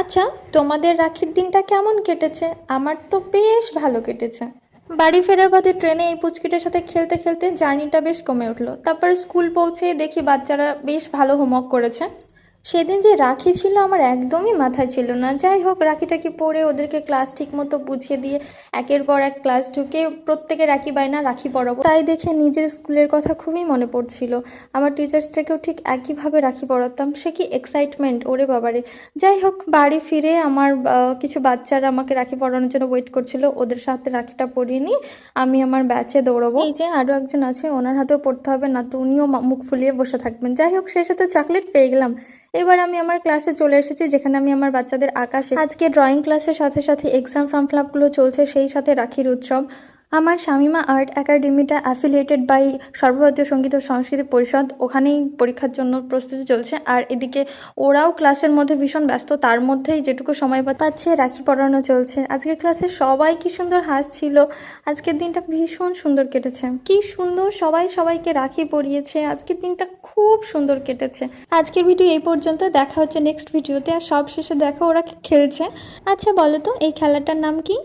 আচ্ছা তোমাদের রাখির দিনটা কেমন কেটেছে? আমার তো বেশ ভালো কেটেছে। বাড়ি ফেরার পথে ট্রেনে এই পুচকিটার সাথে খেলতে খেলতে জার্নিটা বেশ কমে উঠল। তারপর স্কুল পৌঁছে দেখি বাচ্চারা বেশ ভালো হোমওয়ার্ক করেছে। সেদিন যে রাখি ছিল আমার একদমই মাথায় ছিল না। যাই হোক রাখিটাকে পরে ওদেরকে ক্লাস ঠিক মতো বুঝিয়ে দিয়ে একের পর এক ক্লাস ঢুকে প্রত্যেকে রাখি বায়না রাখি পরাবো। তাই দেখে নিজের স্কুলের কথা খুবই মনে পড়ছিল। আমার টিচার্স থেকেও ঠিক একইভাবে রাখি পড়াতাম সে কি এক্সাইটমেন্ট ওরে বাবারে। যাই হোক, বাড়ি ফিরে আমার কিছু বাচ্চারা আমাকে রাখি পরানোর জন্য ওয়েট করছিল। ওদের সাথে রাখিটা পরিয়ে নিয়ে আমি আমার ব্যাচে দৌড়াবো। এই যে আরও একজন আছে, ওনার হাতেও পড়তে হবে, না তো উনিও মুখ ফুলিয়ে বসে থাকবেন। যাই হোক সেই সাথে চকলেট পেয়ে গেলাম। এবার আমি আমার ক্লাসে চলে এসেছি, যেখানে আমি আমার বাচ্চাদের আঁকা আজকে ড্রয়িং ক্লাসের সাথে সাথে এক্সাম ফর্ম ফিল আপগুলো চলছে, সেই সাথে রাখির উৎসব। আমার শামিমা আর্ট একাডেমিটা অ্যাফিলিয়েটেড বাই সর্বভারতীয় সংগীত ও সংস্কৃতি পরিষদ, ওখানেই পরীক্ষার জন্য প্রস্তুতি চলছে। আর এদিকে ওরাও ক্লাসের মধ্যে ভীষণ ব্যস্ত, তার মধ্যেই যেটুকু সময় পাচ্ছে রাখি পড়ানো চলছে। আজকে ক্লাসে সবাই কি সুন্দর হাসছিল। আজকের দিনটা ভীষণ সুন্দর কেটেছে। কি সুন্দর সবাই সবাইকে রাখি পরিয়েছে। আজকের দিনটা খুব সুন্দর কেটেছে। আজকের ভিডিও এই পর্যন্ত। দেখা হচ্ছে নেক্সট ভিডিওতে আর সব শেষে দেখো ওরা খেলছে। আচ্ছা বলো তো, এই খেলাটার নাম কি?